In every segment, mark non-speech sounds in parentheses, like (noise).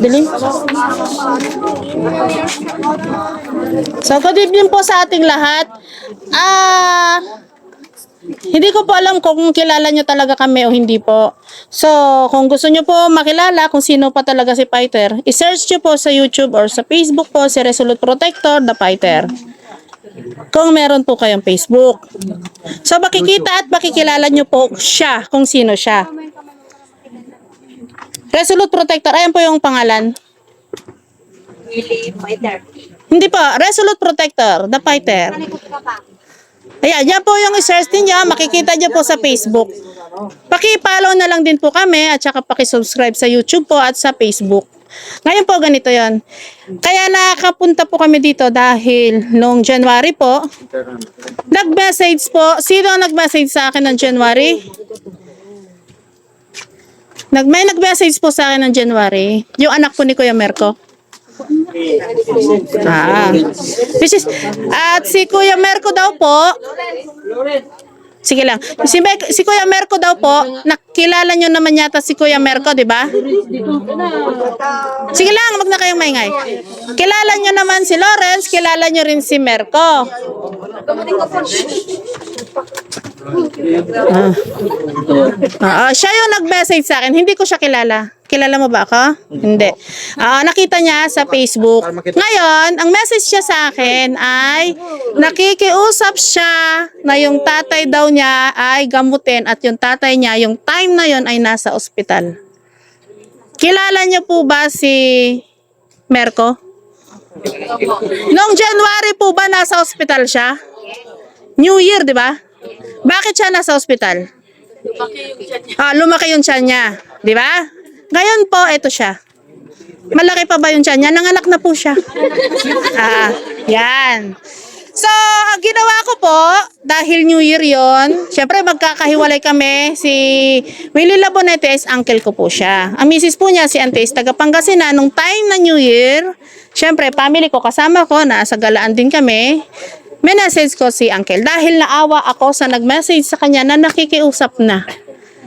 Dilim. So, good evening po sa ating lahat. Ah, hindi ko po alam kung kilala nyo talaga kami o hindi po. So, kung gusto nyo po makilala kung sino pa talaga si Fighter, isearch nyo po sa YouTube or sa Facebook po si Resolute Protector, The Fighter. Kung meron po kayong Facebook. So, makikita at makikilala nyo po siya, kung sino siya. Resolute Protector, ayan po yung pangalan. Really fighter. Hindi po, Resolute Protector, The Fighter. Ayan, yan po yung i-search ninyo, makikita nyo po sa Facebook. Paki-follow na lang din po kami at saka paki-subscribe sa YouTube po at sa Facebook. Ngayon po ganito yon. Kaya nakapunta po kami dito dahil noong January po, nag-message po, sino ang nag-message sa akin ng January? Nag may nag-message po sa akin ng January, yung anak po ni Kuya Merko. Ah. Is, at si Kuya Merko daw po, sige lang, si, Mek- si Kuya Merko daw po, nakilala nyo naman yata si Kuya Merko, di ba? Sige lang, wag na kayong maingay. Kilala nyo naman si Lawrence, kilala nyo rin si Merko. Ah, siya yung nag-message sa akin. Hindi ko siya kilala. Kilala mo ba ako? Hindi. Ah, nakita niya sa Facebook. Ngayon, ang message niya sa akin ay nakikiusap siya na yung tatay daw niya ay gamutin at yung tatay niya, yung time na yon ay nasa ospital. Kilala niyo po ba si Merko? Noong January po ba nasa ospital siya? New Year, di ba? Bakit siya nasa ospital? Ah, lumaki yung tiyan niya. Di ba? Ngayon po, ito siya. Malaki pa ba yung tiyan niya? Nanganak na po siya. Ah, yan. So, ang ginawa ko po, dahil New Year yon, syempre magkakahiwalay kami. Si Willie Labonete is uncle ko po siya. Ang misis po niya, si Auntie, is taga Pangasinan. Nung time na New Year, syempre family ko, kasama ko, nasa galaan din kami. May message ko si uncle dahil naawa ako sa nag-message sa kanya na nakikiusap na.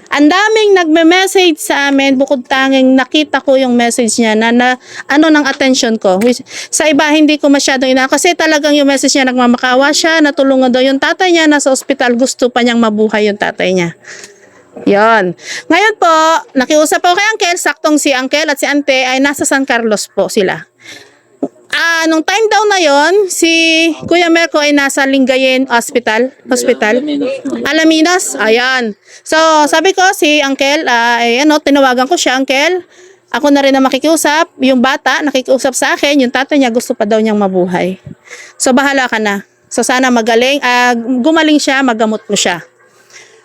Ang daming nagme-message sa amin bukod tanging nakita ko yung message niya na, na ano ng attention ko. Which, sa iba hindi ko masyadong ina kasi talagang yung message niya nagmamakawa siya, natulungan daw yung tatay niya nasa ospital, gusto pa niyang mabuhay yung tatay niya. Yon. Ngayon po, nakiusap ako kay Uncle, saktong si Uncle at si Ante ay nasa San Carlos po sila. Ah, nung time daw na yon, si Kuya Merko ay nasa Lingayen Hospital, hospital. Alaminos, ayan. So, sabi ko si Uncle, ah, ay ano, tinawagan ko siya, Uncle. Ako na rin na makikiusap, yung bata nakikiusap sa akin, yung tatay niya gusto pa daw niyang mabuhay. So, bahala ka na. So, sana magaling, ah, gumaling siya, magamot mo siya.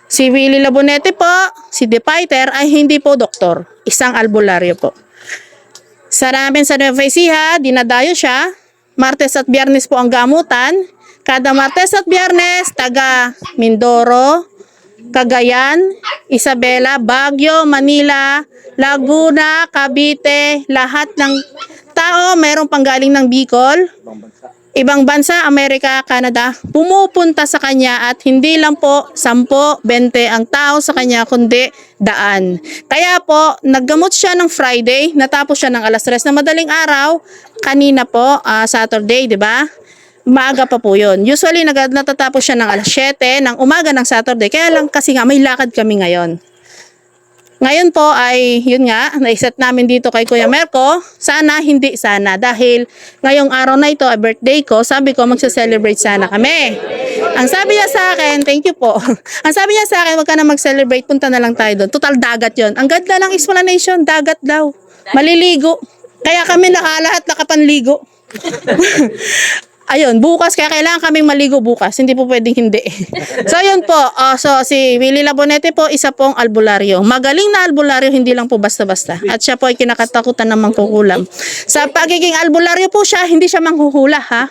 Si Willie Labonete po, si De Fighter ay hindi po doktor, isang albularyo po. Sa namin sa Nueva Ecija, dinadayo siya. Martes at Biyernes po ang gamutan. Kada Martes at Biyernes, taga Mindoro, Cagayan, Isabela, Baguio, Manila, Laguna, Cavite, lahat ng tao mayroong panggaling ng Bicol, ibang bansa, Amerika, Canada, pumupunta sa kanya at hindi lang po 10, 20 ang tao sa kanya, kundi daan. Kaya po, naggamot siya ng Friday, natapos siya ng alas 3 na madaling araw, kanina po, ah, Saturday, di ba? Maaga pa po yun. Usually, nag natatapos siya ng alas 7 ng umaga ng Saturday. Kaya lang kasi nga, may lakad kami ngayon. Ngayon po ay, yun nga, naiset namin dito kay Kuya Merko. Sana, hindi sana. Dahil ngayong araw na ito, ay birthday ko, sabi ko magsa-celebrate sana kami. Ang sabi niya sa akin, thank you po. (laughs) Ang sabi niya sa akin, wag ka na mag-celebrate, punta na lang tayo doon. Total dagat yon. Ang ganda ng explanation, dagat daw. Maliligo. Kaya kami nakalahat nakapanligo. (laughs) Ayun, bukas kaya kailangan kaming maligo bukas. Hindi po pwedeng hindi. (laughs) so yun po. Uh, so si Willie Labonete po isa pong albularyo. Magaling na albularyo, hindi lang po basta-basta. At siya po ay kinakatakutan ng mangkukulam. Sa pagiging albularyo po siya, hindi siya manghuhula ha.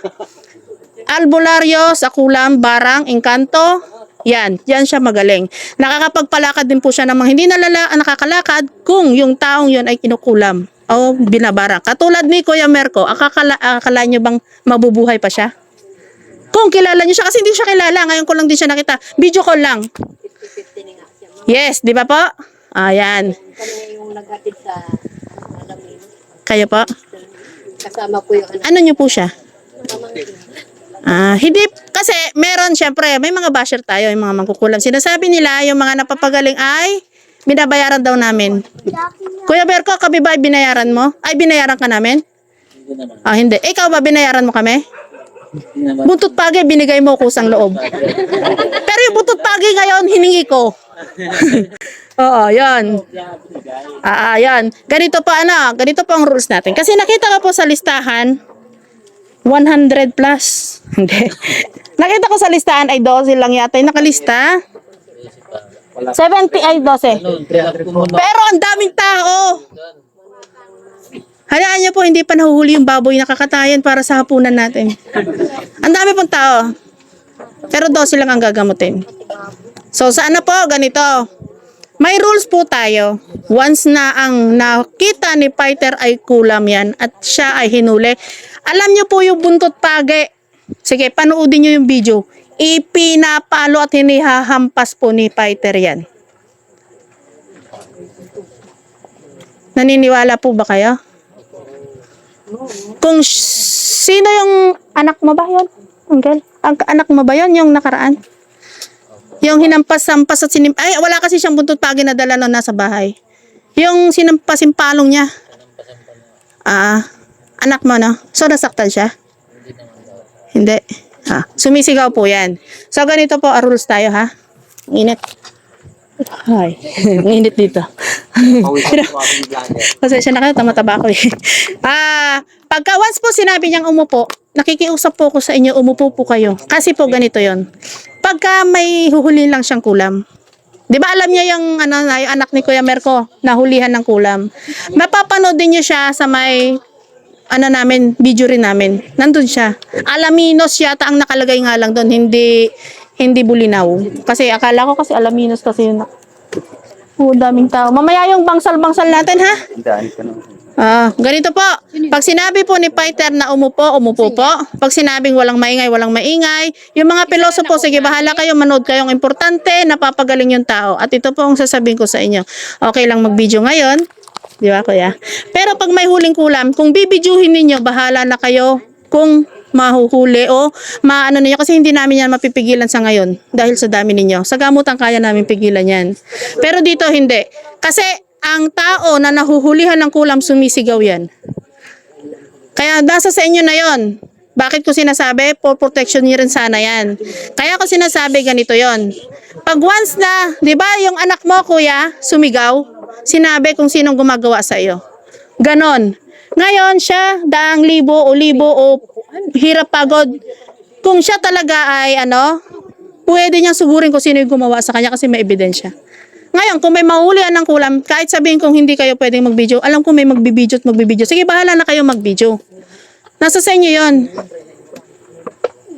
Albularyo sa kulam, barang, engkanto, yan, yan siya magaling. Nakakapagpalakad din po siya ng mga hindi nalala, nakakalakad kung yung taong yun ay kinukulam o binabara. Katulad ni Kuya Merko, akakala, akala niyo bang mabubuhay pa siya? Kung kilala niyo siya, kasi hindi siya kilala. Ngayon ko lang din siya nakita. Video call lang. 50-50 nga. Yes, di ba po? Ayan. Kayo po? Kasama po yung anak. Ano nyo po siya? Ah, hindi kasi meron syempre may mga basher tayo, yung mga mangkukulam. Sinasabi nila yung mga napapagaling ay binabayaran daw namin. Kuya Berko, kami ba ay binayaran mo? Ay binayaran ka namin? Ah, hindi. Ikaw ba binayaran mo kami? Buntot pagi binigay mo kusang loob. Pero yung buntot pagi ngayon hiningi ko. (laughs) Oo, yan. Ah, ah, yan. Ganito pa ano, ganito pa ang rules natin. Kasi nakita ko po sa listahan, 100 plus. (laughs) Hindi. Nakita ko sa listahan ay 12 lang yata yung nakalista. 70 ay 12. Pero ang daming tao. Hayaan niyo po, hindi pa nahuhuli yung baboy na kakatayan para sa hapunan natin. Ang dami pong tao. Pero 12 lang ang gagamutin. So, saan na po? Ganito. May rules po tayo. Once na ang nakita ni fighter ay kulam yan at siya ay hinuli, alam niyo po yung buntot page. Sige, panoodin niyo yung video. Ipinapalo at hinihahampas po ni fighter yan. Naniniwala po ba kayo? Kung sino yung anak mo ba yun? Angel? Ang anak mo ba yun? Yung nakaraan? Yung hinampas-sampas at sinim... Ay, wala kasi siyang buntot pagi na dala nung nasa bahay. Yung sinampas-simpalong niya. Ah, anak mo, no? So, nasaktan siya? Hindi. Ha, sumisigaw po yan. So, ganito po, rules tayo, ha? Init. Ay, (laughs) init dito. (laughs) Pasensya na kayo, tamataba ako eh. Ah, pagka once po sinabi niyang umupo, nakikiusap po ako sa inyo, umupo po kayo. Kasi po ganito yon. Pagka may huhuli lang siyang kulam, Di ba alam niya yung, ano, yung anak ni Kuya Merko, nahulihan ng kulam. Mapapanood din niyo siya sa may ano namin, video rin namin. Nandun siya. Alaminos yata ang nakalagay nga lang doon, hindi hindi bulinaw. Kasi akala ko kasi alaminos kasi yun. Oh, daming tao. Mamaya yung bangsal-bangsal natin ha. Ah, ganito po. Pag sinabi po ni Fighter na umupo, umupo po. Pag sinabing walang maingay, walang maingay. Yung mga piloso po, sige, bahala kayo, manood kayong importante, napapagaling yung tao. At ito po ang sasabihin ko sa inyo. Okay lang mag-video ngayon. Di ba, kuya? Pero pag may huling kulam, kung bibidyuhin ninyo, bahala na kayo kung mahuhuli o maano ninyo kasi hindi namin yan mapipigilan sa ngayon dahil sa dami ninyo. Sa gamutan kaya namin pigilan yan. Pero dito hindi. Kasi ang tao na nahuhulihan ng kulam sumisigaw yan. Kaya nasa sa inyo na yon. Bakit ko sinasabi? For protection niyo rin sana yan. Kaya ko sinasabi ganito yon. Pag once na, di ba yung anak mo kuya, sumigaw, sinabi kung sinong gumagawa sa iyo. Ganon. Ngayon siya, daang libo o libo o hirap pagod. Kung siya talaga ay ano, pwede niyang sugurin kung sino yung gumawa sa kanya kasi may ebidensya. Ngayon, kung may mahulian ng kulam, kahit sabihin kung hindi kayo pwedeng mag-video, alam ko may magbibideo at magbibideo. Sige, bahala na kayo mag-video. Nasa sa inyo yon.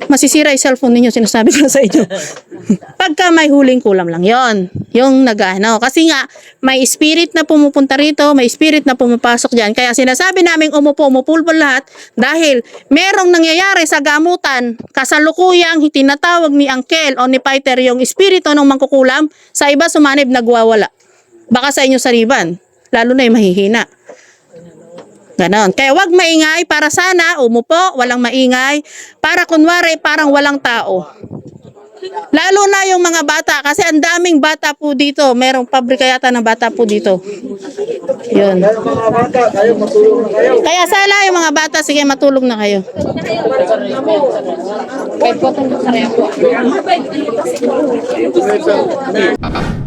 Masisira yung cellphone ninyo, sinasabi ko na sa inyo. (laughs) Pagka may huling kulam lang yon Yung nagano. Kasi nga, may spirit na pumupunta rito, may spirit na pumapasok dyan. Kaya sinasabi namin umupo, umupulpo lahat dahil merong nangyayari sa gamutan, kasalukuyang tinatawag ni Angkel o ni Fighter yung espiritu ng mangkukulam, sa iba sumanib nagwawala. Baka sa inyo sariban, lalo na yung mahihina. Ganon. Kaya wag maingay para sana umupo, walang maingay. Para kunwari parang walang tao. Lalo na yung mga bata kasi ang daming bata po dito. Merong pabrika yata ng bata po dito. Yun. Kaya sana yung mga bata, sige matulog na kayo. Papa,